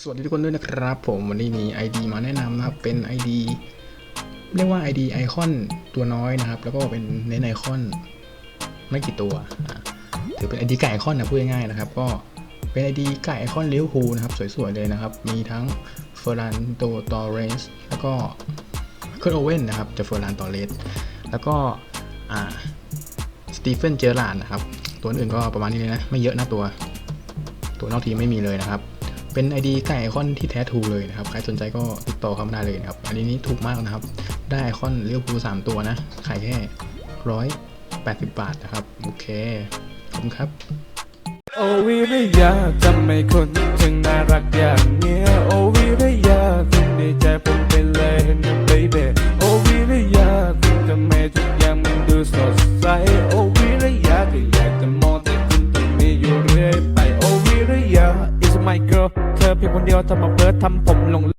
สวัสดีทุกคนด้วยนะครับ ผมวันนี้มี ID มาแนะนำนะครับ เป็น ID เรียกว่า ID ไอคอนตัวน้อยนะครับ แล้วก็เป็นเน้นไอคอนไม่กี่ตัว ถือเป็น ID ไก่ไอคอนนะพูดง่ายๆนะครับ ก็เป็น ID ไก่ไอคอนเลิเวอร์พูนะครับ สวยๆเลยนะครับ มีทั้งเฟอร์นันโตตอเรสแล้วก็เคิร์โอเว่นนะครับจะเฟอร์นันตอเรสแล้วก็อ่าสตีเฟนเจอร์ลานนะครับ ตัวอื่นก็ประมาณนี้เลยนะ ไม่เยอะนะตัว ตัวนอกทีมไม่มีเลยนะครับ เป็น ID ไก่ไอคอนที่แท้ทรูเลยนะครับ ใครสนใจก็ติดต่อเข้ามาได้เลยนะครับ อันนี้นี่ถูกมากนะครับ ได้ไอคอนเลี้ยวภูสามตัวนะ ขายแค่ร้อยแปดสิบบาทนะครับ โอเค ขอบคุณครับ โอวิริยาทำไม่คนจึงน่ารักอย่างเนี้ย โอวิริยาคุณในใจผมไปเลยนะ baby โอวิริยาคุณทำไมทุกอย่างมันดูสดใส โอวิริยาก็อยากจะมองแต่คุณตรงนี้อยู่เรื่อยไป โอวิริยา is my girl เพียงคนเดียวทำมาเพิร์ททำผมหลง